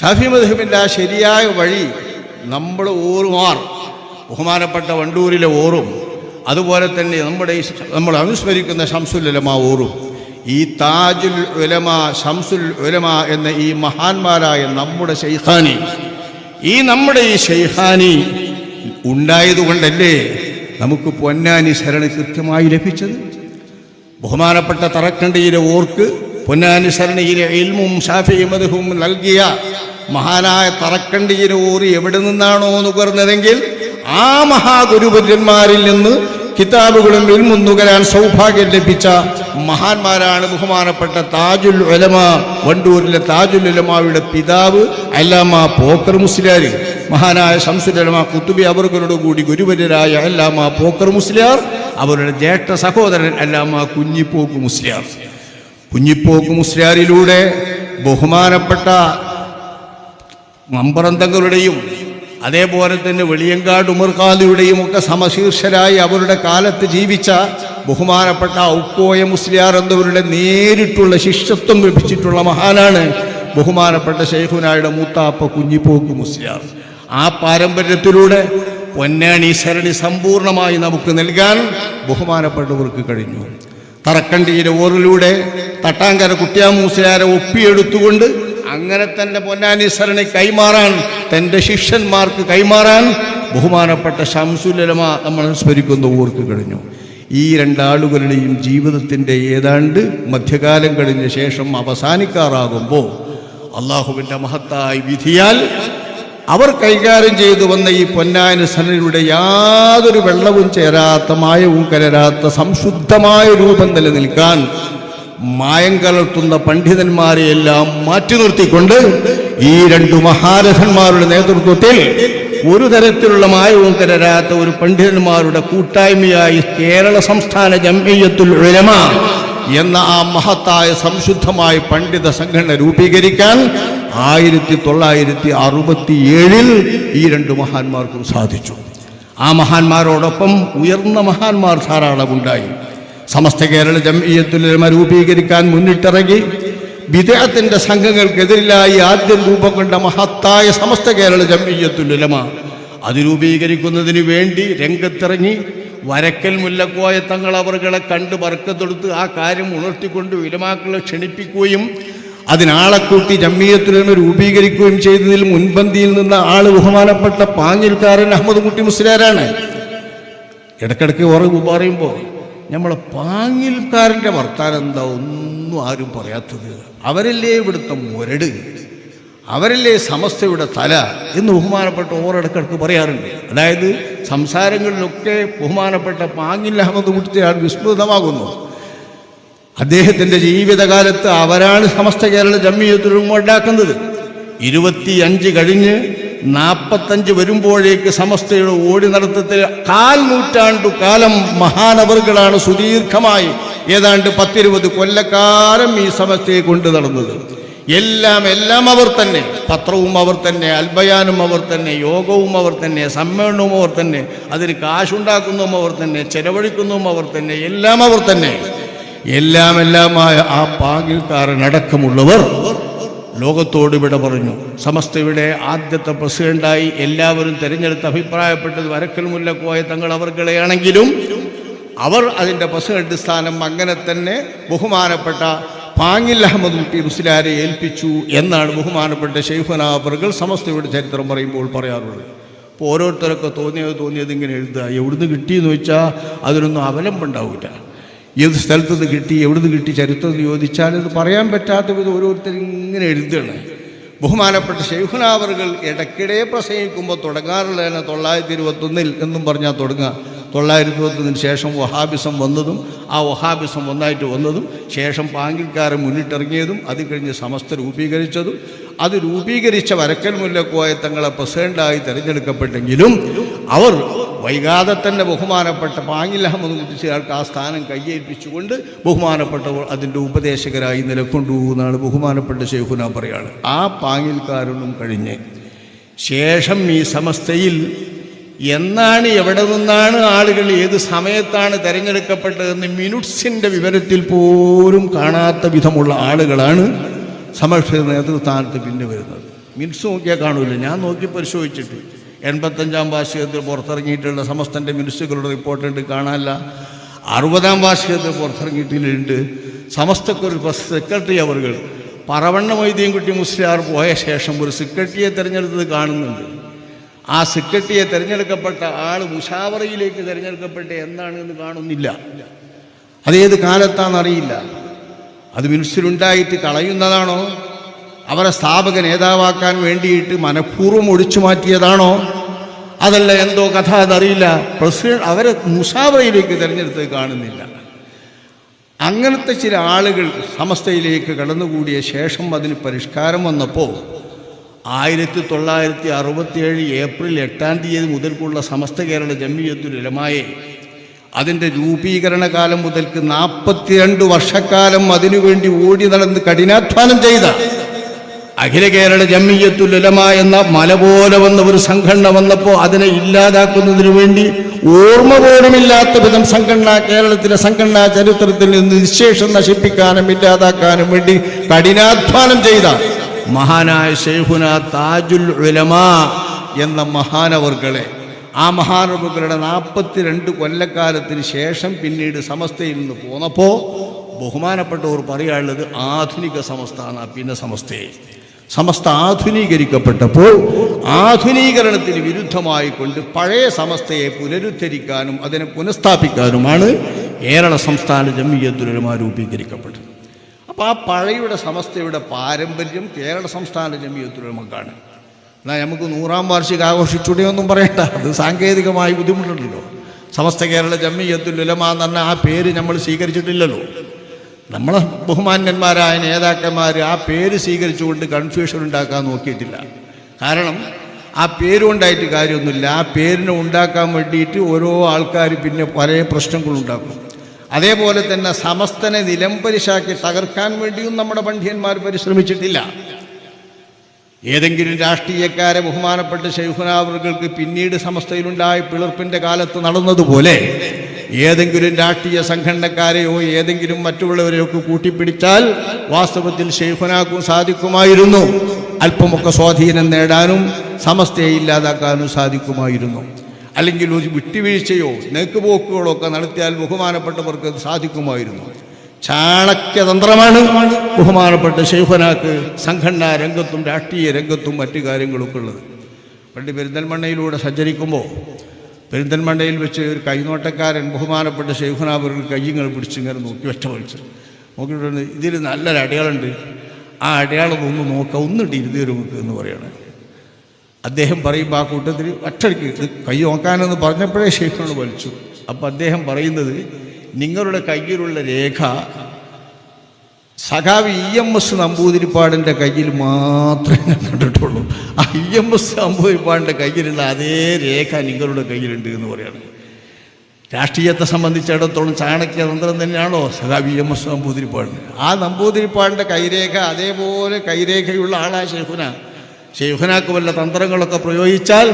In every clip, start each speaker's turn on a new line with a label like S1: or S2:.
S1: ഷാഫി മധുബിന്റെ ആ ശരിയായ വഴി നമ്മൾ ഓറുമാർ. ബഹുമാനപ്പെട്ട വണ്ടൂരിലെ ഓറും അതുപോലെ തന്നെ നമ്മുടെ ഈ നമ്മൾ അനുസ്മരിക്കുന്ന ഷംസുൽ ഉലമ ഓറും. ഈ താജുൽ ഉലമ ഷംസുൽ ഉലമ എന്ന ഈ മഹാന്മാരായ നമ്മുടെ ഷെയ്ഹാനി ഈ നമ്മുടെ ഈ ഷെയ്ഹാനി ഉണ്ടായതുകൊണ്ടല്ലേ നമുക്ക് പൊന്നാനി ശരണ കൃത്യമായി ലഭിച്ചത്? ബഹുമാനപ്പെട്ട തറക്കണ്ടിയിലെ ഓർക്ക് പൊന്നാനി ഇൽമും ഇൽമും മധുഹും നൽകിയ മഹാനായ തറക്കണ്ടിയിലെ ഊറി എവിടെ നിന്നാണോ നുകർന്നതെങ്കിൽ ആ മഹാഗുരുപുരന്മാരിൽ നിന്ന് കിതാബുകളും ഇൽമും നുകരാൻ സൗഭാഗ്യം ലഭിച്ച മഹാന്മാരാണ് ബഹുമാനപ്പെട്ട താജുൽ ഒലമ വണ്ടൂരിലെ താജുൽ ഒലമാവിയുടെ പിതാവ് അല്ലാമ പോക്കർ മുസ്ലിയാർ. മഹാനായ ശംസുലമ കുത്തുബി അവർകളുടെ കൂടി ഗുരുവര്യരായ അല്ലാമ പോക്കർ മുസ്ലിയാർ അവരുടെ ജ്യേഷ്ഠ സഹോദരൻ അല്ലാമ കുഞ്ഞിപ്പോക്ക് മുസ്ലിയാർ. കുഞ്ഞിപ്പോക്ക് മുസ്ലിയാരിലൂടെ ബഹുമാനപ്പെട്ട മമ്പറന്തങ്ങളുടെയും അതേപോലെ തന്നെ വെളിയങ്കാട് ഉമർഖാദിയുടെയും ഒക്കെ സമശീർഷരായി അവരുടെ കാലത്ത് ജീവിച്ച ബഹുമാനപ്പെട്ട ഔക്കോയ മുസ്ലിയാർ എന്നിവരുടെ നേരിട്ടുള്ള ശിഷ്യത്വം ലഭിച്ചിട്ടുള്ള മഹാനാണ് ബഹുമാനപ്പെട്ട ഷെയ്ഖുനായുടെ മൂത്താപ്പ കുഞ്ഞിപ്പോക്ക് മുസ്ലിയാർ. ആ പാരമ്പര്യത്തിലൂടെ പൊന്നാണി സരണി സമ്പൂർണമായി നമുക്ക് നൽകാൻ ബഹുമാനപ്പെട്ടവർക്ക് കഴിഞ്ഞു. തറക്കണ്ടിയിലെ ഓറിലൂടെ തട്ടാങ്കര കുട്ടിയാമൂസയാരെ ഒപ്പിയെടുത്തുകൊണ്ട് അങ്ങനെ തന്നെ പൊന്നാനി കൈമാറാൻ തന്റെ ശിഷ്യന്മാർക്ക് കൈമാറാൻ ബഹുമാനപ്പെട്ട ശംസുലമ നമ്മൾ സ്മരിക്കുന്ന ഓർക്ക് കഴിഞ്ഞു. ഈ രണ്ടാളുകളുടെയും ജീവിതത്തിന്റെ ഏതാണ്ട് മധ്യകാലം കഴിഞ്ഞ ശേഷം അവസാനിക്കാറാകുമ്പോൾ അള്ളാഹുവിന്റെ മഹത്തായ വിധിയാൽ അവർ കൈകാര്യം ചെയ്തു വന്ന ഈ പൊന്നാനി സനയുടെ യാതൊരു വെള്ളവും ചേരാത്ത മായവും കലരാത്ത സംശുദ്ധമായ രൂപം നിലനിൽക്കാൻ മായം കലർത്തുന്ന പണ്ഡിതന്മാരെയെല്ലാം മാറ്റി നിർത്തിക്കൊണ്ട് ഈ രണ്ടു മഹാരഥന്മാരുടെ നേതൃത്വത്തിൽ ഒരു തരത്തിലുള്ള മായവും കലരാത്ത ഒരു പണ്ഡിതന്മാരുടെ കൂട്ടായ്മയായി കേരള സംസ്ഥാന ജംഇയ്യത്തുൽ ഉലമ എന്ന ആ മഹത്തായ സംശുദ്ധമായ പണ്ഡിത സംഘടന രൂപീകരിക്കാൻ ആയിരത്തി തൊള്ളായിരത്തി അറുപത്തി ഏഴിൽ ഈ രണ്ട് മഹാന്മാർക്കും സാധിച്ചു. ആ മഹാന്മാരോടൊപ്പം ഉയർന്ന മഹാന്മാർ ധാരാളമുണ്ടായി. സമസ്ത കേരള ജംഇയത്തുലമ രൂപീകരിക്കാൻ മുന്നിട്ടിറങ്ങി. വിദേഹത്തിന്റെ സംഘങ്ങൾക്കെതിരിലായി ആദ്യം രൂപം കൊണ്ട മഹത്തായ സമസ്ത കേരള ജംഇയത്തുലമ അത് രൂപീകരിക്കുന്നതിന് വേണ്ടി രംഗത്തിറങ്ങി. വരക്കൽ മുല്ലക്കോയ തങ്ങൾ അവർകളെ കണ്ട് വർക്കത്തെടുത്ത് ആ കാര്യം ഉണർത്തിക്കൊണ്ട് വിലമാക്കളെ ക്ഷണിപ്പിക്കുകയും അതിനാളെ കൂട്ടി ജമ്മിയത്തുലമ രൂപീകരിക്കുകയും ചെയ്തതിൽ മുൻപന്തിയിൽ നിന്ന ആൾ ബഹുമാനപ്പെട്ട പാഞ്ഞിൽക്കാരൻ അഹമ്മദ് കുട്ടി മുസ്ലിയാരാണ്. ഇടക്കിടക്ക് ഉറവ് പറയുമ്പോൾ നമ്മളെ പാങ്ങിൽക്കാരന്റെ വർത്താനം എന്താ ഒന്നും ആരും പറയാത്തത്? അവരല്ലേ ഇവിടുത്തെ മുരട്? അവരല്ലേ സമസ്തയുടെ തല? എന്ന് ബഹുമാനപ്പെട്ട ഓരോ ഇടക്കിടക്ക് പറയാറുണ്ട്. അതായത് സംസാരങ്ങളിലൊക്കെ ബഹുമാനപ്പെട്ട പാങ്ങില്ല അഹമ്മദ് കുട്ടിയാണ് വിസ്മൃതമാകുന്നു. അദ്ദേഹത്തിന്റെ ജീവിതകാലത്ത് അവരാണ് സമസ്ത കേരള ജമ്മിയത്തിലും ഉണ്ടാക്കുന്നത്. ഇരുപത്തിയഞ്ച് കഴിഞ്ഞ് നാൽപ്പത്തഞ്ച് വരുമ്പോഴേക്ക് സമസ്തയുടെ ഓടി നടത്തത്തിൽ കാൽ നൂറ്റാണ്ടു കാലം മഹാനവറുകളാണ് സുദീർഘമായി ഏതാണ്ട് പത്തിരുപത് കൊല്ലക്കാലം ഈ സമസ്തയെ കൊണ്ടു നടന്നത്. എല്ലാം എല്ലാം അവർ തന്നെ. പത്രവും അവർ തന്നെ അൽബയാനും അവർ തന്നെ യോഗവും അവർ തന്നെ സമ്മേളനവും അവർ തന്നെ അതിന് കാശുണ്ടാക്കുന്നതും അവർ തന്നെ ചെലവഴിക്കുന്നതും അവർ തന്നെ എല്ലാം അവർ തന്നെ. എല്ലാം എല്ലാമായ ആ പാകിൽക്കാരനടക്കമുള്ളവർ ലോകത്തോട് ഇവിടെ പറഞ്ഞു. സമസ്തയുടെ ആദ്യത്തെ പ്രസിഡന്റായി എല്ലാവരും തിരഞ്ഞെടുത്ത് അഭിപ്രായപ്പെട്ടത് വരക്കൽ മുല്ലക്കോയ തങ്ങൾ അവർകളെയാണെങ്കിലും അവർ അതിന്റെ പ്രസിഡന്റ് സ്ഥാനം അങ്ങനെ തന്നെ ബഹുമാനപ്പെട്ട പാങ്ങിൽ അഹമ്മദ് കുട്ടി മുസ്ലിയാരെ ഏൽപ്പിച്ചു എന്നാണ് ബഹുമാനപ്പെട്ട ഷെയ്ഫന അവർകൾ സമസ്തയുടെ ചരിത്രം പറയുമ്പോൾ പറയാറുള്ളത്. അപ്പോൾ ഓരോരുത്തരൊക്കെ തോന്നിയത് തോന്നിയത് ഇങ്ങനെ എഴുതുക. എവിടുന്ന് കിട്ടിയെന്ന് വെച്ചാൽ അതിനൊന്നും അവലംബം ഉണ്ടാവില്ല ഏത് സ്ഥലത്ത് നിന്ന് കിട്ടി എവിടുന്ന് കിട്ടി ചരിത്രം ചോദിച്ചാൽ ഇത് പറയാൻ പറ്റാത്ത വിധം ഓരോരുത്തർ ഇങ്ങനെ എഴുതുകയാണ്. ബഹുമാനപ്പെട്ട ഷെയ്ഖുനാവറുകൾ ഇടയ്ക്കിടെ പ്രസംഗിക്കുമ്പോൾ തുടങ്ങാറുള്ളതാണ് തൊള്ളായിരത്തി ഇരുപത്തൊന്നിൽ എന്നും പറഞ്ഞാൽ തുടങ്ങുക. തൊള്ളായിരത്തി ഇരുപത്തൊന്നിന് ശേഷം വഹാബിസം വന്നതും ആ വഹാബിസം ഒന്നായിട്ട് വന്നതും ശേഷം പാങ്കിൽക്കാരെ മുന്നിട്ടിറങ്ങിയതും അത് കഴിഞ്ഞ് സമസ്ത രൂപീകരിച്ചതും. അത് രൂപീകരിച്ച വരക്കൻ മുല്ലക്കോയ തങ്ങളെ പ്രസിഡന്റായി തിരഞ്ഞെടുക്കപ്പെട്ടെങ്കിലും അവർ വൈകാതെ തന്നെ ബഹുമാനപ്പെട്ട പാങ്ങിൽ അഹമ്മദ് ആ സ്ഥാനം കയ്യേൽപ്പിച്ചുകൊണ്ട് ബഹുമാനപ്പെട്ടവർ അതിന്റെ ഉപദേശകരായി നിലക്കൊണ്ടു എന്നാണ് ബഹുമാനപ്പെട്ട ശേഖുന പറയാണ് ആ പാങ്ങിൽക്കാരനും കഴിഞ്ഞ് ശേഷം ഈ സമസ്തയിൽ എന്നാണ് എവിടെ നിന്നാണ് ആളുകൾ ഏത് സമയത്താണ് തിരഞ്ഞെടുക്കപ്പെട്ടതെന്ന് മിനുട്സിന്റെ വിവരത്തിൽ പോലും കാണാത്ത വിധമുള്ള ആളുകളാണ് സമക്ഷ നേതൃസ്ഥാനത്ത് പിന്നെ വരുന്നത്. മിൻസ് നോക്കിയാൽ കാണൂല. ഞാൻ നോക്കി പരിശോധിച്ചിട്ട്. എൺപത്തഞ്ചാം വാർഷികത്തിൽ പുറത്തിറങ്ങിയിട്ടുള്ള സമസ്തന്റെ മിനിസ്റ്റുകളുടെ റിപ്പോർട്ടുണ്ട് കാണാനില്ല. അറുപതാം വാർഷികത്തിൽ പുറത്തിറങ്ങിയിട്ടുണ്ട്. സമസ്തക്കൊരു സെക്രട്ടറി അവർ പറവണ്ണ മൊയ്തീൻകുട്ടി മുസ്ലിയാർ പോയ ശേഷം ഒരു സെക്രട്ടറിയെ തിരഞ്ഞെടുത്തത് കാണുന്നുണ്ട്. ആ സെക്രട്ടറിയെ തിരഞ്ഞെടുക്കപ്പെട്ട ആൾ മുഷാവറയിലേക്ക് തിരഞ്ഞെടുക്കപ്പെട്ട എന്താണ് എന്ന് കാണുന്നില്ല. അതേത് കാലത്താണെന്നറിയില്ല. അത് മിനിസ്റ്ററുണ്ടായിട്ട് കളയുന്നതാണോ? അവരെ സ്ഥാപക നേതാവാക്കാൻ വേണ്ടിയിട്ട് മനഃപൂർവം ഒഴിച്ചു മാറ്റിയതാണോ? അതല്ല എന്തോ കഥ അതറിയില്ല പ്രസിഡന്റ് അവരെ മുഷാവറയിലേക്ക് തിരഞ്ഞെടുത്തത് കാണുന്നില്ല. അങ്ങനത്തെ ചില ആളുകൾ സമസ്തയിലേക്ക് കടന്നുകൂടിയ ശേഷം അതിന് പരിഷ്കാരം വന്നപ്പോൾ ആയിരത്തി തൊള്ളായിരത്തി അറുപത്തിയേഴ് ഏപ്രിൽ എട്ടാം തീയതി മുതൽക്കുള്ള സമസ്ത കേരള ജമ്മിയത്തുലമായെ അതിന്റെ രൂപീകരണ കാലം മുതൽക്ക് നാൽപ്പത്തിരണ്ട് വർഷക്കാലം അതിനുവേണ്ടി ഓടി നടന്ന് കഠിനാധ്വാനം ചെയ്ത അഖില കേരള ജമ്മിയത്തുലമ എന്ന മല പോലെ വന്ന ഒരു സംഘടന വന്നപ്പോൾ അതിനെ ഇല്ലാതാക്കുന്നതിന് വേണ്ടി ഓർമ്മ പോലുമില്ലാത്ത വിധം സംഘടന കേരളത്തിലെ സംഘടനാ ചരിത്രത്തിൽ നിന്ന് നിശേഷം നശിപ്പിക്കാനും ഇല്ലാതാക്കാനും വേണ്ടി കഠിനാധ്വാനം ചെയ്ത മഹാനായ ഷെയ്ഖുന താജുൽ ഉലമ എന്ന മഹാനവർകളെ ആ മഹാനവർകളുടെ നാൽപ്പത്തിരണ്ട് കൊല്ലക്കാലത്തിന് ശേഷം പിന്നീട് സമസ്തയിൽ നിന്ന് പോന്നപ്പോൾ ബഹുമാനപ്പെട്ടവർ പറയാനുള്ളത് ആധുനിക സമസ്ത എന്നാ പിന്നെ സമസ്തയെ സമസ്ത ആധുനീകരിക്കപ്പെട്ടപ്പോൾ ആധുനീകരണത്തിന് വിരുദ്ധമായി കൊണ്ട് പഴയ സമസ്തയെ പുനരുദ്ധരിക്കാനും അതിനെ പുനഃസ്ഥാപിക്കാനുമാണ് കേരള സംസ്ഥാന ജമ്മിയത്തുലമ രൂപീകരിക്കപ്പെട്ടത്. അപ്പോൾ ആ പഴയുടെ സമസ്തയുടെ പാരമ്പര്യം കേരള സംസ്ഥാന ജമ്മിയത്തുലമക്കാണ് എന്നാൽ നമുക്ക് നൂറാം വാർഷിക ആഘോഷിച്ചുടയൊന്നും പറയണ്ട. അത് സാങ്കേതികമായി ബുദ്ധിമുട്ടുണ്ടല്ലോ. സമസ്ത കേരള ജമ്മിയത്തുലമ എന്ന് പറഞ്ഞ ആ പേര് നമ്മൾ സ്വീകരിച്ചിട്ടില്ലല്ലോ. നമ്മളെ ബഹുമാന്യന്മാരായ നേതാക്കന്മാർ ആ പേര് സ്വീകരിച്ചുകൊണ്ട് കൺഫ്യൂഷൻ ഉണ്ടാക്കാൻ നോക്കിയിട്ടില്ല. കാരണം ആ പേരുണ്ടായിട്ട് കാര്യമൊന്നുമില്ല. ആ പേരിനെ ഉണ്ടാക്കാൻ വേണ്ടിയിട്ട് ഓരോ ആൾക്കാർ പിന്നെ പല പ്രശ്നങ്ങളുണ്ടാക്കും. അതേപോലെ തന്നെ സമസ്തനെ നിലംപരിശാക്കി തകർക്കാൻ വേണ്ടിയും നമ്മുടെ പണ്ഡിയന്മാർ പരിശ്രമിച്ചിട്ടില്ല. ഏതെങ്കിലും രാഷ്ട്രീയക്കാരെ ബഹുമാനപ്പെട്ട ശൈഖുനാവറുകൾക്ക് പിന്നീട് സമസ്തയിലുണ്ടായ പിളർപ്പിന്റെ കാലത്ത് നടന്നതുപോലെ ഏതെങ്കിലും രാഷ്ട്രീയ സംഘടനക്കാരെയോ ഏതെങ്കിലും മറ്റുള്ളവരെയൊക്കെ കൂട്ടിപ്പിടിച്ചാൽ വാസ്തവത്തിൽ ഷെയ്ഖുനാക്കും സാധിക്കുമായിരുന്നു. അല്പമൊക്കെ സ്വാധീനം നേടാനും സമസ്തയെ ഇല്ലാതാക്കാനും സാധിക്കുമായിരുന്നു. അല്ലെങ്കിൽ ഒരു വിട്ടുവീഴ്ചയോ നെക്കുപോക്കുകളോ ഒക്കെ നടത്തിയാൽ ബഹുമാനപ്പെട്ടവർക്ക് അത് സാധിക്കുമായിരുന്നു. ചാണക്യതന്ത്രമാണ് ബഹുമാനപ്പെട്ട ശൈഫനാക്ക് സംഘടനാ രംഗത്തും രാഷ്ട്രീയ രംഗത്തും മറ്റു കാര്യങ്ങളൊക്കെ ഉള്ളത്. പണ്ട് പെരിന്തൽമണ്ണയിലൂടെ സഞ്ചരിക്കുമ്പോൾ പെരിന്തൽമണ്ണയിൽ വെച്ച് ഒരു കൈനോട്ടക്കാരൻ ബഹുമാനപ്പെട്ട ഷെയ്ഖുനാബറിൽ കയ്യങ്ങൾ പിടിച്ച് ഇങ്ങനെ നോക്കി വെച്ച വലിച്ചു. നോക്കിയിട്ടുണ്ട് ഇതിൽ നല്ലൊരു അടയാളുണ്ട് ആ അടയാളം ഒന്ന് നോക്കാം ഒന്നിട്ട് ഇരുതിരുമുക്ക് എന്ന് പറയണേ. അദ്ദേഹം പറയുമ്പോൾ ആ കൂട്ടത്തിൽ ഒറ്റയ്ക്ക് ഇത് കൈ നോക്കാനെന്ന് പറഞ്ഞപ്പോഴേ ഷെയ്ഖിനോട് വലിച്ചു. അപ്പം അദ്ദേഹം പറയുന്നത് നിങ്ങളുടെ കയ്യിലുള്ള രേഖ സഖാവ് ഇ എം എസ് നമ്പൂതിരിപ്പാടിന്റെ കയ്യിൽ മാത്രമേ ഞാൻ കണ്ടിട്ടുള്ളൂ. ആ ഇ എം എസ് നമ്പൂതിരിപ്പാടിന്റെ കയ്യിലുള്ള അതേ രേഖ നിങ്ങളുടെ കയ്യിലുണ്ട് എന്ന് പറയുകയാണ്. രാഷ്ട്രീയത്തെ സംബന്ധിച്ചിടത്തോളം ചാണക്യ തന്ത്രം തന്നെയാണോ സഖാവ് ഇ എം എസ് നമ്പൂതിരിപ്പാടിന്? ആ നമ്പൂതിരിപ്പാടിന്റെ കൈരേഖ അതേപോലെ കൈരേഖയുള്ള ആളാ ഷെയ്ഖുന ഷെയ്ഖുനാക്ക് വല്ല തന്ത്രങ്ങളൊക്കെ പ്രയോഗിച്ചാൽ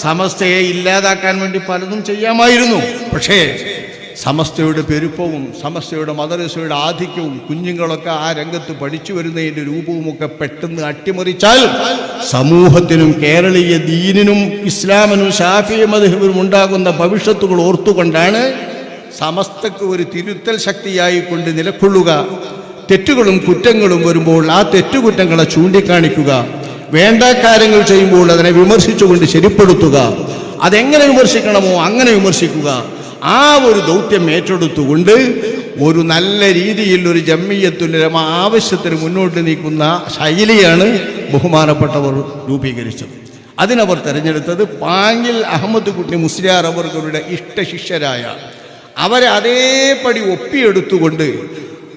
S1: സമസ്തയെ ഇല്ലാതാക്കാൻ വേണ്ടി പലതും ചെയ്യാമായിരുന്നു. പക്ഷേ സമസ്തയുടെ പെരുപ്പവും സമസ്തയുടെ മദരസയുടെ ആധിക്യവും കുഞ്ഞുങ്ങളൊക്കെ ആ രംഗത്ത് പഠിച്ചു വരുന്നതിന്റെ രൂപവുമൊക്കെ പെട്ടെന്ന് അട്ടിമറിച്ചാൽ സമൂഹത്തിനും കേരളീയ ദീനിനും ഇസ്ലാമിനും ഷാഫിയ മധുവിനും ഉണ്ടാകുന്ന ഭവിഷ്യത്തുകൾ ഓർത്തുകൊണ്ടാണ് സമസ്തക്ക് ഒരു തിരുത്തൽ ശക്തിയായി കൊണ്ട് നിലക്കൊള്ളുക. തെറ്റുകളും കുറ്റങ്ങളും വരുമ്പോൾ ആ തെറ്റുകുറ്റങ്ങളെ ചൂണ്ടിക്കാണിക്കുക. വേണ്ട കാര്യങ്ങൾ ചെയ്യുമ്പോൾ അതിനെ വിമർശിച്ചുകൊണ്ട് ശരിപ്പെടുത്തുക. അതെങ്ങനെ വിമർശിക്കണമോ അങ്ങനെ വിമർശിക്കുക. ആ ഒരു ദൗത്യം ഏറ്റെടുത്തുകൊണ്ട് ഒരു നല്ല രീതിയിൽ ഒരു ജമ്മിയത്തുലമ ആവശ്യത്തിന് മുന്നോട്ട് നീക്കുന്ന ശൈലിയാണ് ബഹുമാനപ്പെട്ടവർ രൂപീകരിച്ചത്. അതിനവർ തിരഞ്ഞെടുത്തത് പാങ്കിൽ അഹമ്മദ് കുട്ടി മുസ്ലിയാർ അവർക്കവരുടെ ഇഷ്ടശിഷ്യരായ അവരെ അതേപടി ഒപ്പിയെടുത്തുകൊണ്ട്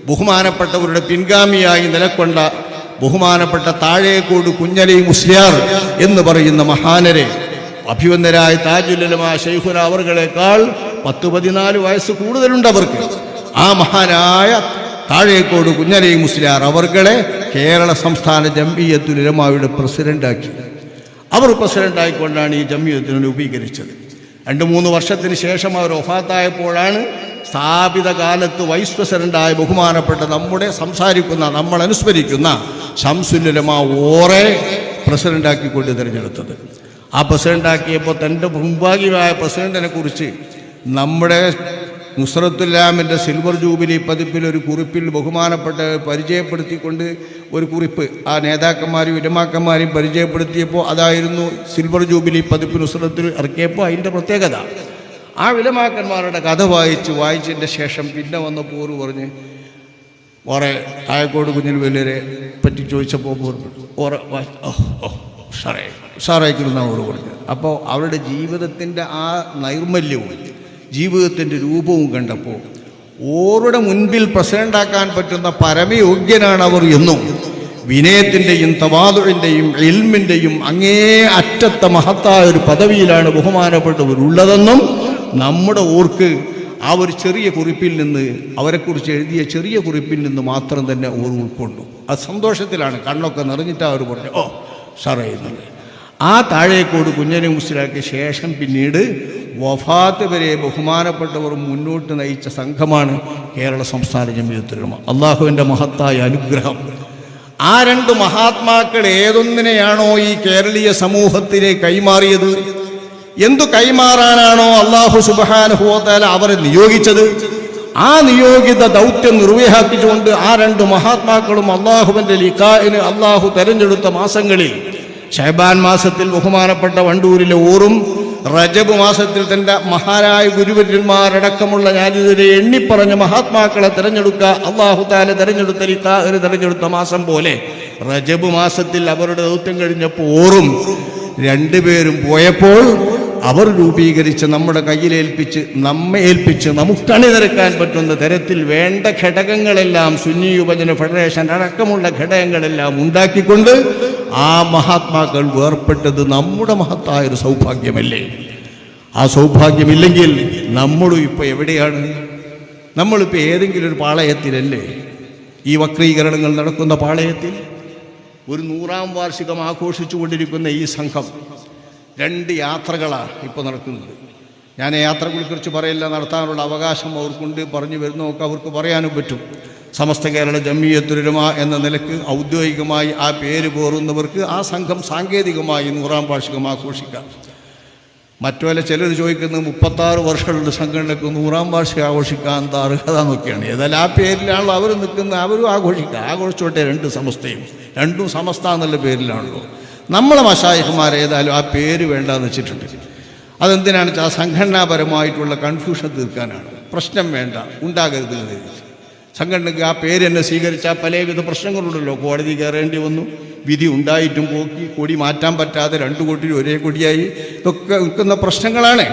S1: ബഹുമാനപ്പെട്ടവരുടെ പിൻഗാമിയായി നിലക്കൊണ്ട ബഹുമാനപ്പെട്ട താഴേക്കോട് കുഞ്ഞലി മുസ്ലിയാർ എന്ന് പറയുന്ന മഹാനരെ അഭിവന്ദരായ താജുലമായ ഷെയ്ഖുന അവർകളെക്കാൾ പത്ത് പതിനാല് വയസ്സ് കൂടുതലുണ്ട് അവർക്ക്. ആ മഹാനായ താഴേക്കോട് കുഞ്ഞലി മുസ്ലിയാർ അവർകളെ കേരള സംസ്ഥാന ജംബിയത്തുലമായുടെ പ്രസിഡന്റാക്കി. അവർ പ്രസിഡന്റായിക്കൊണ്ടാണ് ഈ ജംഇയ്യത്തിനെ രൂപീകരിച്ചത്. രണ്ട് മൂന്ന് വർഷത്തിന് ശേഷം അവർ ഒഫാത്തായപ്പോഴാണ് സ്ഥാപിത കാലത്ത് വൈസ് പ്രസിഡന്റായ ബഹുമാനപ്പെട്ട നമ്മുടെ സംസാരിക്കുന്ന നമ്മൾ അനുസ്മരിക്കുന്ന ഷംസുല്ലമ ഓറെ പ്രസിഡന്റാക്കിക്കൊണ്ട് തിരഞ്ഞെടുത്തത്. ആ പ്രസിഡന്റാക്കിയപ്പോൾ തന്റെ മുൻഭാഗ്യമായ പ്രസിഡന്റിനെ കുറിച്ച് നമ്മുടെ നുസ്രത്തുല്ലാമിന്റെ സിൽവർ ജൂബിലി പതിപ്പിൽ ഒരു കുറിപ്പിൽ ബഹുമാനപ്പെട്ട പരിചയപ്പെടുത്തിക്കൊണ്ട് ഒരു കുറിപ്പ് ആ നേതാക്കന്മാരും ഉലമാക്കന്മാരെയും പരിചയപ്പെടുത്തിയപ്പോൾ അതായിരുന്നു സിൽവർ ജൂബിലി പതിപ്പ് നുസ്രത്തിൽ ഇറക്കിയപ്പോൾ അതിന്റെ പ്രത്യേകത. ആ വിലമാക്കന്മാരുടെ കഥ വായിച്ച് വായിച്ചതിന്റെ ശേഷം പിന്നെ വന്ന ഓറ് പറഞ്ഞ് ഓറെ തായക്കോട് കുഞ്ഞിൽ വലിയരെ പറ്റി ചോദിച്ചപ്പോൾ ഓർമ്മ ഓറെ സാറേ ഓ ഓറ് ഉഷാറായി ഉഷാറായിക്കുന്ന ഓർ പറഞ്ഞു അപ്പോൾ അവരുടെ ജീവിതത്തിന്റെ ആ നൈർമല്യവും ജീവിതത്തിന്റെ രൂപവും കണ്ടപ്പോൾ ഓരുടെ മുൻപിൽ പ്രസിഡന്റാക്കാൻ പറ്റുന്ന പരമയോഗ്യനാണ് അവർ എന്നും വിനയത്തിന്റെയും തവാതുഴിന്റെയും എൽമിന്റെയും അങ്ങേ അറ്റത്തെ മഹത്തായ ഒരു പദവിയിലാണ് ബഹുമാനപ്പെട്ടവരുള്ളതെന്നും നമ്മുടെ ഓർക്ക് ആ ഒരു ചെറിയ കുറിപ്പിൽ നിന്ന് അവരെക്കുറിച്ച് എഴുതിയ ചെറിയ കുറിപ്പിൽ നിന്ന് മാത്രം തന്നെ ഓർ ഉൾക്കൊണ്ടു. അത് സന്തോഷത്തിലാണ്. കണ്ണൊക്കെ നിറഞ്ഞിട്ട് അവർ പറഞ്ഞു ഓ സാറേ എന്നുള്ളത് ആ താഴേക്കോട് കുഞ്ഞനെ മുസ്ലിയാക്കിയ ശേഷം പിന്നീട് വഫാത്ത് വരെ ബഹുമാനപ്പെട്ടവർ മുന്നോട്ട് നയിച്ച സംഘമാണ് കേരള സംസ്ഥാന ജമീയത്തുലമ അള്ളാഹുവിന്റെ മഹത്തായ അനുഗ്രഹം. ആ രണ്ട് മഹാത്മാക്കൾ ഏതൊന്നിനെയാണോ ഈ കേരളീയ സമൂഹത്തിനെ കൈമാറിയത്? എന്തു കൈമാറാനാണോ അള്ളാഹു സുബാനുഭവത്താൽ അവരെ നിയോഗിച്ചത്? ആ നിയോഗിത ദൗത്യം നിർവഹിച്ചുകൊണ്ട് ആ രണ്ട് മഹാത്മാക്കളും അള്ളാഹുവിന്റെ ലിഖായിന് അള്ളാഹു തെരഞ്ഞെടുത്ത മാസങ്ങളിൽ ഷഹബാൻ മാസത്തിൽ ബഹുമാനപ്പെട്ട വണ്ടൂരിലെ ഊറും റജബ് മാസത്തിൽ തന്റെ മഹാനായ ഗുരുവര്യന്മാരടക്കമുള്ള ഞാനിതിനെ എണ്ണിപ്പറഞ്ഞ മഹാത്മാക്കളെ തിരഞ്ഞെടുക്കുക അള്ളാഹു താല തിരഞ്ഞെടുത്ത ലിഖായിന് തിരഞ്ഞെടുത്ത മാസം പോലെ റജബ് മാസത്തിൽ അവരുടെ ദൗത്യം കഴിഞ്ഞപ്പോൾ ഓറും. രണ്ടുപേരും പോയപ്പോൾ അവർ രൂപീകരിച്ച് നമ്മുടെ കയ്യിലേൽപ്പിച്ച് നമ്മെ ഏൽപ്പിച്ച് നമുക്കണി നിരക്കാൻ പറ്റുന്ന തരത്തിൽ വേണ്ട ഘടകങ്ങളെല്ലാം സുന്നി യുവജന ഫെഡറേഷൻ അടക്കമുള്ള ഘടകങ്ങളെല്ലാം ഉണ്ടാക്കിക്കൊണ്ട് ആ മഹാത്മാക്കൾ വേർപ്പെട്ടത് നമ്മുടെ മഹത്തായ ഒരു സൗഭാഗ്യമല്ലേ? ആ സൗഭാഗ്യമില്ലെങ്കിൽ നമ്മളും ഇപ്പോൾ എവിടെയാണ്? നമ്മളിപ്പോൾ ഏതെങ്കിലും ഒരു പാളയത്തിലല്ലേ? ഈ വക്രീകരണങ്ങൾ നടക്കുന്ന പാളയത്തിൽ ഒരു നൂറാം വാർഷികം ആഘോഷിച്ചു കൊണ്ടിരിക്കുന്ന ഈ സംഘം രണ്ട് യാത്രകളാണ് ഇപ്പോൾ നടക്കുന്നത്. ഞാൻ യാത്രകളെക്കുറിച്ച് പറയില്ല നടത്താനുള്ള അവകാശം അവർക്കുണ്ട്. പറഞ്ഞു വരുന്നതൊക്കെ അവർക്ക് പറയാനും പറ്റും. സമസ്ത കേരള ജമ്മിയത്തുരമ എന്ന നിലയ്ക്ക് ഔദ്യോഗികമായി ആ പേര് പോറുന്നവർക്ക് ആ സംഘം സാങ്കേതികമായി നൂറാം വാർഷികം ആഘോഷിക്കാം. മറ്റുപോലെ ചിലർ ചോദിക്കുന്നത് മുപ്പത്താറ് വർഷമുള്ള സംഘടനക്ക് നൂറാം വാർഷികം ആഘോഷിക്കാൻ എന്താ അർഹത എന്നൊക്കെയാണ്. ഏതായാലും ആ പേരിലാണല്ലോ അവർ നിൽക്കുന്നത് അവരും ആഘോഷിക്കുക. ആഘോഷിച്ചോട്ടെ രണ്ട് സമസ്തയും. രണ്ടും സമസ്ത എന്നുള്ള പേരിലാണല്ലോ. നമ്മളെ മഷായിഹുമാർ ഏതായാലും ആ പേര് വേണ്ടെന്ന് വെച്ചിട്ടുണ്ട്. അതെന്തിനാണ് വെച്ചാൽ സംഘടനാപരമായിട്ടുള്ള കൺഫ്യൂഷൻ തീർക്കാനാണ്. പ്രശ്നം വേണ്ട ഉണ്ടാകരുത് സംഘടനയ്ക്ക് ആ പേര് എന്നെ സ്വീകരിച്ചാൽ പലവിധ പ്രശ്നങ്ങളുണ്ടല്ലോ. കോടതി കയറേണ്ടി വന്നു വിധി ഉണ്ടായിട്ടും പോക്കി കൊടി മാറ്റാൻ പറ്റാതെ രണ്ട് കോടി ഒരേ കൊടിയായി ഇതൊക്കെ നിൽക്കുന്ന പ്രശ്നങ്ങളാണ്.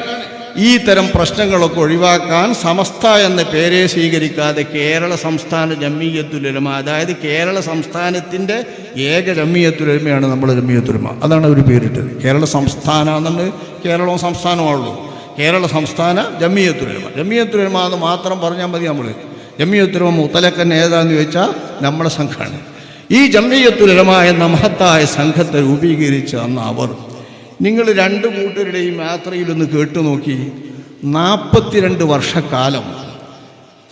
S1: ഈ തരം പ്രശ്നങ്ങളൊക്കെ ഒഴിവാക്കാൻ സമസ്ത എന്ന പേരെ സ്വീകരിക്കാതെ കേരള സംസ്ഥാന ജമ്മീയത്തുലമ അതായത് കേരള സംസ്ഥാനത്തിന്റെ ഏക ജമ്മീയത്തുലമയാണ് നമ്മുടെ ജമ്മീയത്തുലമ അതാണ് അവർ പേരിട്ടത്. കേരള സംസ്ഥാന എന്നുണ്ട് കേരളവും സംസ്ഥാനമാണല്ലോ കേരള സംസ്ഥാന ജമ്മീയത്തുലമ ജമ്മീയത്തുലമ എന്ന് മാത്രം പറഞ്ഞാൽ മതി നമ്മൾ. ജമ്മിയത്തുലമ മുത്തലക്കൻ ഏതാന്ന് ചോദിച്ചാൽ നമ്മുടെ സംഘമാണ് ഈ ജമ്മിയത്തുലമ എന്ന മഹത്തായ സംഘത്തെ രൂപീകരിച്ച അന്ന് അവർ നിങ്ങൾ രണ്ട് കൂട്ടരുടെയും യാത്രയിലൊന്ന് കേട്ടു നോക്കി. നാൽപ്പത്തിരണ്ട് വർഷക്കാലം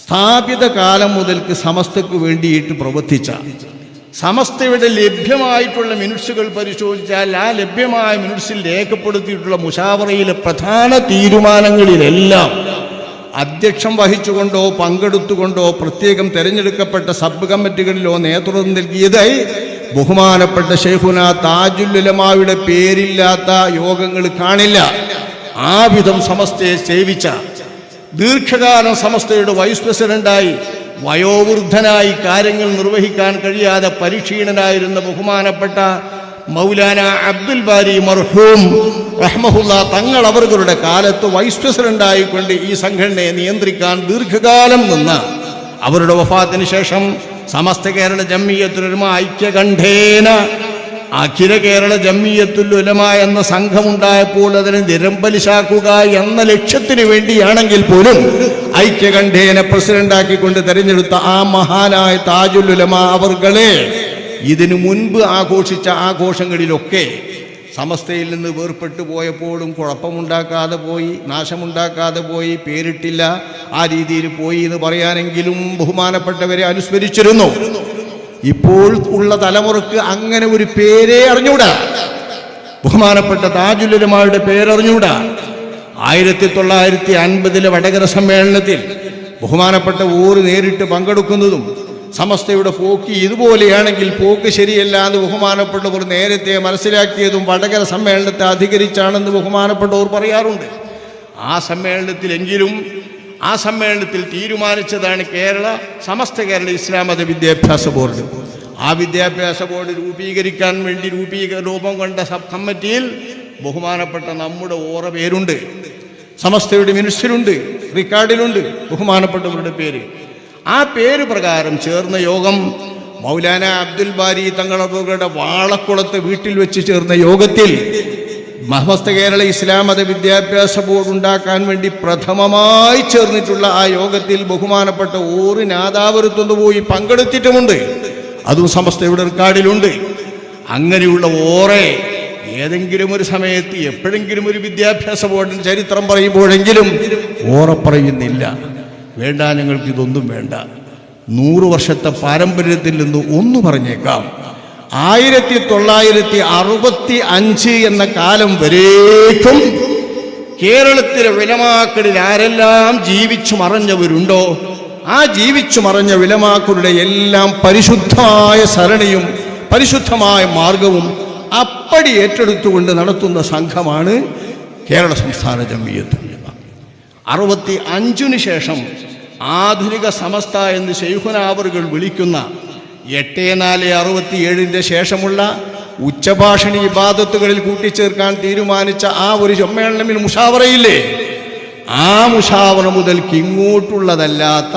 S1: സ്ഥാപിത കാലം മുതൽക്ക് സമസ്തക്ക് വേണ്ടിയിട്ട് പ്രവർത്തിച്ച. സമസ്തയുടെ ലഭ്യമായിട്ടുള്ള മിനുട്സുകൾ പരിശോധിച്ചാൽ ആ ലഭ്യമായ മിനുട്സിൽ രേഖപ്പെടുത്തിയിട്ടുള്ള മുഷാവറയിലെ പ്രധാന തീരുമാനങ്ങളിലെല്ലാം അധ്യക്ഷം വഹിച്ചുകൊണ്ടോ പങ്കെടുത്തുകൊണ്ടോ പ്രത്യേകം തിരഞ്ഞെടുക്കപ്പെട്ട സബ് കമ്മിറ്റികളിലോ നേതൃത്വം നൽകിയതായി ബഹുമാനപ്പെട്ട ഷെയ്ഖുന താജുല്ലുലമാവിയുടെ പേരില്ലാത്ത യോഗങ്ങൾ കാണില്ല. ആ വിധം സമസ്തയെ സേവിച്ച ദീർഘകാലം സമസ്തയുടെ വൈസ് പ്രസിഡന്റായി വയോവൃദ്ധനായി കാര്യങ്ങൾ നിർവഹിക്കാൻ കഴിയാതെ പരിക്ഷീണനായിരുന്ന ബഹുമാനപ്പെട്ട മൗലാന അബ്ദുൽ ബാരി മർഹൂം റഹ്മഹുല്ല തങ്ങൾ അവരുടെ കാലത്ത് വൈസ് പ്രസിഡന്റായിക്കൊണ്ട് ഈ സംഘടനയെ നിയന്ത്രിക്കാൻ ദീർഘകാലം നിന്ന അവരുടെ വഫാത്തിന് ശേഷം സമസ്ത കേരള ജമ്മിയത്തുലമ ഐക്യകണ്ഠേന. അഖില കേരള ജമ്മിയത്തുൽ ഉലമ എന്ന സംഘമുണ്ടായപ്പോൾ അതിനെ നിരമ്പലിശാക്കുക എന്ന ലക്ഷ്യത്തിന് വേണ്ടിയാണെങ്കിൽ പോലും ഐക്യകണ്ഠേന പ്രസിഡന്റാക്കിക്കൊണ്ട് തെരഞ്ഞെടുത്ത ആ മഹാനായ താജുൽ ഉലമ അവർകളെ ഇതിനു മുൻപ് ആഘോഷിച്ച ആഘോഷങ്ങളിലൊക്കെ സമസ്തയിൽ നിന്ന് വേർപ്പെട്ടു പോയപ്പോഴും കുഴപ്പമുണ്ടാക്കാതെ പോയി നാശമുണ്ടാക്കാതെ പോയി പേരിട്ടില്ല. ആ രീതിയിൽ പോയി എന്ന് പറയാനെങ്കിലും ബഹുമാനപ്പെട്ടവരെ അനുസ്മരിച്ചിരുന്നു. ഇപ്പോൾ ഉള്ള തലമുറയ്ക്ക് അങ്ങനെ ഒരു പേരേ അറിഞ്ഞൂടാ. ബഹുമാനപ്പെട്ട താജുലരുമാരുടെ പേരറിഞ്ഞൂടാ. ആയിരത്തി തൊള്ളായിരത്തി അൻപതിലെ വടകര സമ്മേളനത്തിൽ ബഹുമാനപ്പെട്ട ഊര് നേരിട്ട് പങ്കെടുക്കുന്നതും സമസ്തയുടെ പോക്ക് ഇതുപോലെയാണെങ്കിൽ പോക്ക് ശരിയല്ല എന്ന് ബഹുമാനപ്പെട്ടവർ നേരത്തെ മനസ്സിലാക്കിയതും വടകര സമ്മേളനത്തെ അധികരിച്ചാണെന്ന് ബഹുമാനപ്പെട്ടവർ പറയാറുണ്ട്. ആ സമ്മേളനത്തിലെങ്കിലും ആ സമ്മേളനത്തിൽ തീരുമാനിച്ചതാണ് കേരള സമസ്ത കേരള ഇസ്ലാമത വിദ്യാഭ്യാസ ബോർഡ്. ആ വിദ്യാഭ്യാസ ബോർഡ് രൂപീകരിക്കാൻ വേണ്ടി രൂപീക രൂപം കൊണ്ട സബ് കമ്മിറ്റിയിൽ ബഹുമാനപ്പെട്ട നമ്മുടെ ഓറ പേരുണ്ട്. സമസ്തയുടെ മിനിസ്റ്ററുണ്ട് റിക്കാർഡിലുണ്ട് ബഹുമാനപ്പെട്ടവരുടെ പേര്. ആ പേര് പ്രകാരം ചേർന്ന യോഗം മൗലാന അബ്ദുൽ ബാരി തങ്ങളവരുടെ വാളക്കുളത്ത് വീട്ടിൽ വെച്ച് ചേർന്ന യോഗത്തിൽ മഹമസ്ത കേരള ഇസ്ലാം മത വിദ്യാഭ്യാസ ബോർഡ് ഉണ്ടാക്കാൻ വേണ്ടി പ്രഥമമായി ചേർന്നിട്ടുള്ള ആ യോഗത്തിൽ ബഹുമാനപ്പെട്ട ഓറ് നാദാപുരത്തുനിന്ന് പോയി പങ്കെടുത്തിട്ടുമുണ്ട്. അതും സമസ്തയുടെ റെക്കാർഡിലുണ്ട്. അങ്ങനെയുള്ള ഓറെ ഏതെങ്കിലും ഒരു സമയത്ത് എപ്പോഴെങ്കിലും ഒരു വിദ്യാഭ്യാസ ബോർഡിന് ചരിത്രം പറയുമ്പോഴെങ്കിലും ഓറ പറയുന്നില്ല. വേണ്ട ഞങ്ങൾക്ക് ഇതൊന്നും വേണ്ട. നൂറ് വർഷത്തെ പാരമ്പര്യത്തിൽ നിന്ന് ഒന്ന് പറഞ്ഞേക്കാം. ആയിരത്തി തൊള്ളായിരത്തി അറുപത്തി അഞ്ച് എന്ന കാലം വരേക്കും കേരളത്തിലെ വിലമാക്കളിൽ ആരെല്ലാം ജീവിച്ചു മറഞ്ഞവരുണ്ടോ? ആ ജീവിച്ചു മറഞ്ഞ വിലമാക്കളുടെ എല്ലാം പരിശുദ്ധമായ സരണിയും പരിശുദ്ധമായ മാർഗവും അപ്പടി ഏറ്റെടുത്തുകൊണ്ട് നടത്തുന്ന സംഘമാണ് കേരള സംസ്ഥാന ജമ്മിയത്തുല്യമ അറുപത്തി അഞ്ചിന് ശേഷം ആധുനിക സമസ്ത എന്ന് ശൈഖുനാവറുകൾ വിളിക്കുന്ന എട്ട് നാല് അറുപത്തിയേഴിന്റെ ശേഷമുള്ള ഉച്ചഭാഷണി ഇബാദത്തുകളിൽ കൂട്ടിച്ചേർക്കാൻ തീരുമാനിച്ച ആ ഒരു സമ്മേളനമിൽ മുഷാവറയില്ലേ? ആ മുഷാവറ മുതൽക്ക് ഇങ്ങോട്ടുള്ളതല്ലാത്ത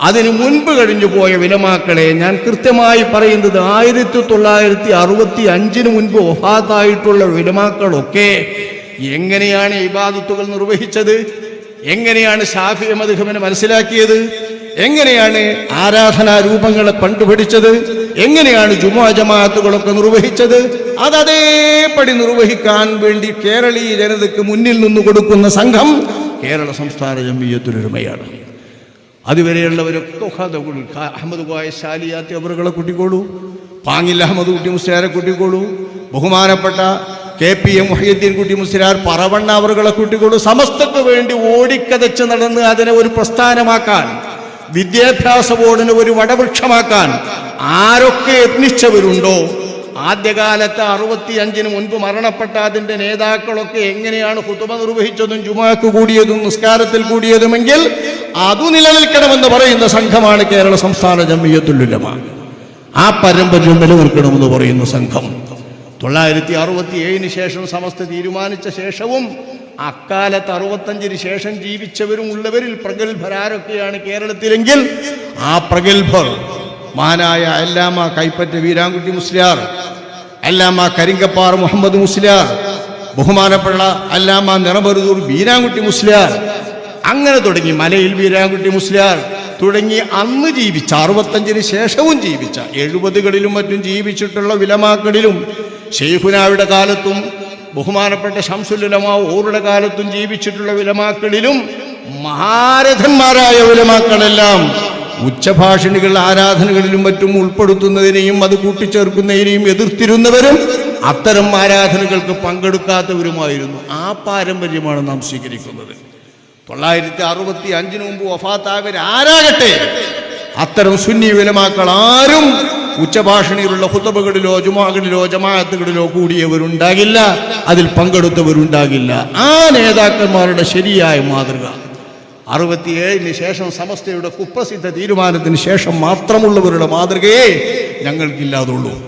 S1: അതിനു മുൻപ് കഴിഞ്ഞു പോയ വിലമാക്കളെ ഞാൻ കൃത്യമായി പറയുന്നത് ആയിരത്തി തൊള്ളായിരത്തി അറുപത്തി അഞ്ചിന് മുൻപ് ഒഫാത്തായിട്ടുള്ള വിലമാക്കളൊക്കെ എങ്ങനെയാണ് ഇബാദത്തുകൾ നിർവഹിച്ചത്? എങ്ങനെയാണ് ഷാഫി മധുഹമനെ മനസ്സിലാക്കിയത്? എങ്ങനെയാണ് ആരാധനാ രൂപങ്ങളെ കണ്ടുപിടിച്ചത്? എങ്ങനെയാണ് ജുമാ ജമാഅത്തുകളൊക്കെ നിർവഹിച്ചത്? അത് അതേപടി നിർവഹിക്കാൻ വേണ്ടി കേരളീയ ജനതയ്ക്ക് മുന്നിൽ നിന്ന് കൊടുക്കുന്ന സംഘം കേരള സംസ്ഥാന ജമ്മിയത്തിനൊരുമയാണ് അതുവരെയുള്ളവരൊക്കെ അഹമ്മദ് കോയ ശാലിയാത്തി അവറുകളെ കൂട്ടിക്കോളൂ. പാങ്ങിൽ അഹമ്മദ് കുട്ടി മുസ്ലിയാരെ കൂട്ടിക്കോളൂ. ബഹുമാനപ്പെട്ട കെ പി എം മുഹ്യുദ്ദീൻ കുട്ടി മുസ്ലിയാർ പറവണ്ണ അവറുകളെ കൂട്ടിക്കൊണ്ട് സമസ്തക്ക് വേണ്ടി ഓടിക്കതച്ച് നടന്ന് അതിനെ ഒരു പ്രസ്ഥാനമാക്കാൻ വിദ്യാഭ്യാസ ബോർഡിന് ഒരു വടവൃക്ഷമാക്കാൻ ആരൊക്കെ യത്നിച്ചവരുണ്ടോ? ആദ്യകാലത്ത് അറുപത്തി അഞ്ചിന് മുൻപ് മരണപ്പെട്ട അതിന്റെ നേതാക്കളൊക്കെ എങ്ങനെയാണ് കുത്തുമ നിർവഹിച്ചതും ജുമാക്ക് കൂടിയതും നിസ്കാരത്തിൽ കൂടിയതുമെങ്കിൽ അതു നിലനിൽക്കണമെന്ന് പറയുന്ന സംഘമാണ് കേരള സംസ്ഥാന ജമ്മിയത്തുല്ലുലമ ആ പരമ്പര്യം നിലനിൽക്കണമെന്ന് പറയുന്ന സംഘം. തൊള്ളായിരത്തി അറുപത്തി ഏഴിന് ശേഷം സമസ്ത തീരുമാനിച്ച ശേഷവും അക്കാലത്ത് അറുപത്തഞ്ചിന് ശേഷം ജീവിച്ചവരും ഉള്ളവരിൽ പ്രഗത്ഭരാരൊക്കെയാണ് കേരളത്തിലെങ്കിൽ ആ പ്രഗത്ഭർ മഹാനായ അല്ലാമ കൈപ്പറ്റ വീരാൻകുട്ടി മുസ്ലിയാർ അല്ലാമ കരിങ്കപ്പാർ മുഹമ്മദ് മുസ്ലിയാർ ബഹുമാനപ്പെട്ട അല്ലാമ നിറമരുതൂർ വീരാൻകുട്ടി മുസ്ലിയാർ അങ്ങനെ തുടങ്ങി മലയിൽ വീരാൻകുട്ടി മുസ്ലിയാർ തുടങ്ങി അന്ന് ജീവിച്ച അറുപത്തഞ്ചിന് ശേഷവും ജീവിച്ച എഴുപതുകളിലും മറ്റും ജീവിച്ചിട്ടുള്ള വിലമാക്കളിലും ഷെയ്ഖുനായുടെ കാലത്തും ബഹുമാനപ്പെട്ട ഷംസുലുലമ ഓറുടെ കാലത്തും ജീവിച്ചിട്ടുള്ള വിലമാക്കളിലും മഹാരഥന്മാരായ വിലമാക്കളെല്ലാം ഉച്ചഭാഷിണികൾ ആരാധനകളിലും മറ്റും ഉൾപ്പെടുത്തുന്നതിനെയും അത് കൂട്ടിച്ചേർക്കുന്നതിനെയും എതിർത്തിരുന്നവരും അത്തരം ആരാധനകൾക്ക് പങ്കെടുക്കാത്തവരുമായിരുന്നു. ആ പാരമ്പര്യമാണ് നാം സ്വീകരിക്കുന്നത്. തൊള്ളായിരത്തി അറുപത്തി അഞ്ചിന് മുമ്പ് വഫാത്താവരാരാകട്ടെ അത്തരം സുന്നി വിലമാക്കൾ ആരും ഉച്ചഭാഷണിയിലുള്ള ഹുതബുകളിലോ ജുമാകളിലോ ജമാഅത്തുകളിലോ കൂടിയവരുണ്ടാകില്ല. അതിൽ പങ്കെടുത്തവരുണ്ടാകില്ല. ആ നേതാക്കന്മാരുടെ ശരിയായ മാതൃക. അറുപത്തിയേഴിന് ശേഷം സമസ്തയുടെ കുപ്രസിദ്ധ തീരുമാനത്തിന് ശേഷം മാത്രമുള്ളവരുടെ മാതൃകയെ ഞങ്ങൾക്കില്ലാതുള്ളൂ.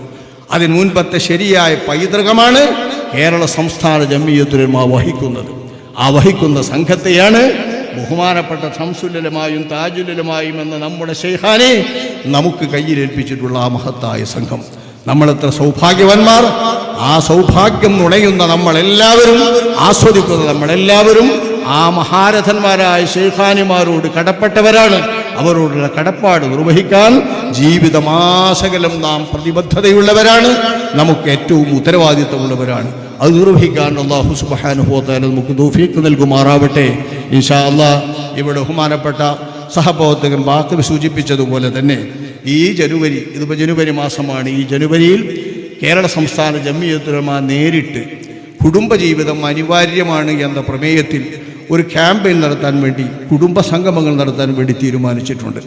S1: അതിന് മുൻപത്തെ ശരിയായ പൈതൃകമാണ് കേരള സംസ്ഥാന ജമ്മിയത്തുലമ വഹിക്കുന്നത്. ആ വഹിക്കുന്ന സംഘത്തെയാണ് ബഹുമാനപ്പെട്ട സംസുലമായും താജുലമായും എന്ന നമ്മുടെ ഷെയ്ഖാനെ നമുക്ക് കയ്യിലേൽപ്പിച്ചിട്ടുള്ള ആ മഹത്തായ സംഘം. നമ്മളെത്ര സൗഭാഗ്യവാന്മാർ? ആ സൗഭാഗ്യം നുണയുന്ന നമ്മളെല്ലാവരും ആസ്വദിക്കുന്ന നമ്മളെല്ലാവരും ആ മഹാരഥന്മാരായ ഷെയ്ഖാനിമാരോട് കടപ്പെട്ടവരാണ്. അവരോടുള്ള കടപ്പാട് നിർവഹിക്കാൻ ജീവിതമാശകലം നാം പ്രതിബദ്ധതയുള്ളവരാണ്. നമുക്ക് ഏറ്റവും ഉത്തരവാദിത്തമുള്ളവരാണ്. അത് നിർവഹിക്കാൻ അള്ളാഹു സുബാനുഭവത്താൽ നമുക്ക് ദൂഫീക്ക് നൽകുമാറാവട്ടെ. ഇൻഷാ അള്ളാഹ് ഇവിടെ ബഹുമാനപ്പെട്ട സഹപ്രവർത്തകൻ ബാക്കി സൂചിപ്പിച്ചതുപോലെ തന്നെ ഈ ജനുവരി ഇതിപ്പോൾ ജനുവരി മാസമാണ്. ഈ ജനുവരിയിൽ കേരള സംസ്ഥാന ജമ്മിയത്തുലമ നേരിട്ട് കുടുംബജീവിതം അനിവാര്യമാണ് എന്ന പ്രമേയത്തിൽ ഒരു ക്യാമ്പയിൻ നടത്താൻ വേണ്ടി കുടുംബ സംഗമങ്ങൾ നടത്താൻ വേണ്ടി തീരുമാനിച്ചിട്ടുണ്ട്.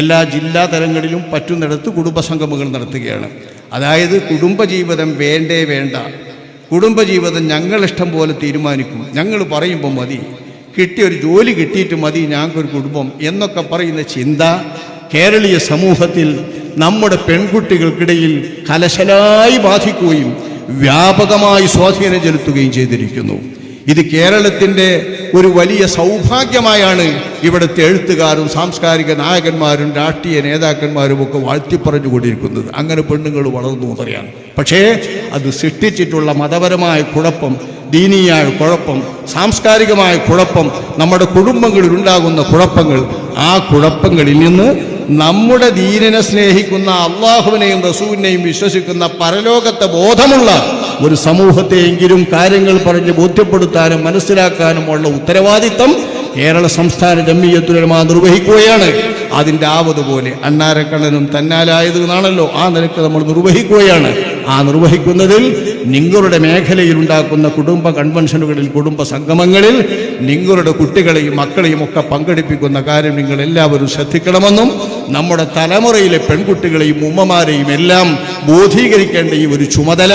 S1: എല്ലാ ജില്ലാ തലങ്ങളിലും പറ്റുന്നിടത്ത് കുടുംബ സംഗമങ്ങൾ നടത്തുകയാണ്. അതായത് കുടുംബജീവിതം വേണ്ടേ വേണ്ട കുടുംബജീവിതം ഞങ്ങളിഷ്ടം പോലെ തീരുമാനിക്കും. ഞങ്ങൾ പറയുമ്പോൾ മതി കിട്ടിയ ഒരു ജോലി കിട്ടിയിട്ട് മതി ഞങ്ങൾക്കൊരു കുടുംബം എന്നൊക്കെ പറയുന്ന ചിന്ത കേരളീയ സമൂഹത്തിൽ നമ്മുടെ പെൺകുട്ടികൾക്കിടയിൽ കലശലായി ബാധിക്കുകയും വ്യാപകമായി സ്വാധീനം ചെലുത്തുകയും ചെയ്തിരിക്കുന്നു. ഇത് കേരളത്തിന്റെ ഒരു വലിയ സൗഭാഗ്യമായാണ് ഇവിടുത്തെ എഴുത്തുകാരും സാംസ്കാരിക നായകന്മാരും രാഷ്ട്രീയ നേതാക്കന്മാരും ഒക്കെ വാഴ്ത്തിപ്പറഞ്ഞുകൊണ്ടിരിക്കുന്നത്. അങ്ങനെ പെണ്ണുങ്ങൾ വളർന്നു എന്നറിയാം. പക്ഷേ അത് സൃഷ്ടിച്ചിട്ടുള്ള മതപരമായ കുഴപ്പം ദീനീയായ കുഴപ്പം സാംസ്കാരികമായ കുഴപ്പം നമ്മുടെ കുടുംബങ്ങളിൽ ഉണ്ടാകുന്ന കുഴപ്പങ്ങൾ ആ കുഴപ്പങ്ങളിൽ നിന്ന് നമ്മുടെ ദീനിനെ സ്നേഹിക്കുന്ന അള്ളാഹുവിനെയും റസൂവിനെയും വിശ്വസിക്കുന്ന പരലോകത്തെ ബോധമുള്ള ഒരു സമൂഹത്തെയെങ്കിലും കാര്യങ്ങൾ പറഞ്ഞ് ബോധ്യപ്പെടുത്താനും മനസ്സിലാക്കാനും ഉള്ള ഉത്തരവാദിത്തം കേരള സംസ്ഥാന ജമ്മിയത്തുലമ നിർവഹിക്കുകയാണ്. അതിന്റെ ആവതുപോലെ അണ്ണാരക്കണ്ണനും തന്നാലായത് എന്നാണല്ലോ. ആ നിരക്ക് നമ്മൾ നിർവഹിക്കുകയാണ്. ആ നിർവഹിക്കുന്നതിൽ നിങ്ങളുടെ മേഖലയിൽ ഉണ്ടാക്കുന്ന കുടുംബ കൺവെൻഷനുകളിൽ കുടുംബ സംഗമങ്ങളിൽ നിങ്ങളുടെ കുട്ടികളെയും മക്കളെയും ഒക്കെ പങ്കെടുപ്പിക്കുന്ന കാര്യം നിങ്ങൾ എല്ലാവരും ശ്രദ്ധിക്കണമെന്നും നമ്മുടെ തലമുറയിലെ പെൺകുട്ടികളെയും ഉമ്മമാരെയും എല്ലാം ബോധീകരിക്കേണ്ട ഈ ഒരു ചുമതല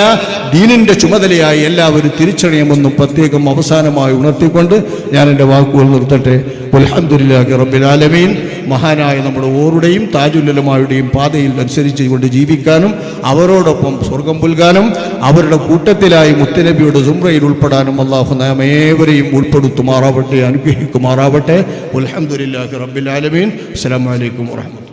S1: ദീനിന്റെ ചുമതലയായി എല്ലാവരും തിരിച്ചറിയുമെന്നും പ്രത്യേകം അവസാനമായി ഉണർത്തിക്കൊണ്ട് ഞാൻ എന്റെ വാക്കുകൾ നിർത്തട്ടെ. അൽഹംദുലില്ലാഹി റബ്ബിൽ ആലമീൻ. മഹാനായ നമ്മുടെ ഓറുടെയും താജുല്ലമായുടെയും പാതയിൽ അനുസരിച്ച് കൊണ്ട് ജീവിക്കാനും അവരോടൊപ്പം സ്വർഗം പുൽകാനും അവരുടെ കൂട്ടത്തിലായി മുത്തനബിയുടെ സുമ്രയിൽ ഉൾപ്പെടാനും അള്ളാഹു നാം ഏവരെയും ഉൾപ്പെടുത്തുമാറാവട്ടെ അനുഗ്രഹിക്കുമാറാവട്ടെ. അലഹമുല്ലാഹി റബ്ബിൽ ആലമീൻ. അസ്സലാമു അലൈക്കും വറഹ്മത്തുള്ളാഹി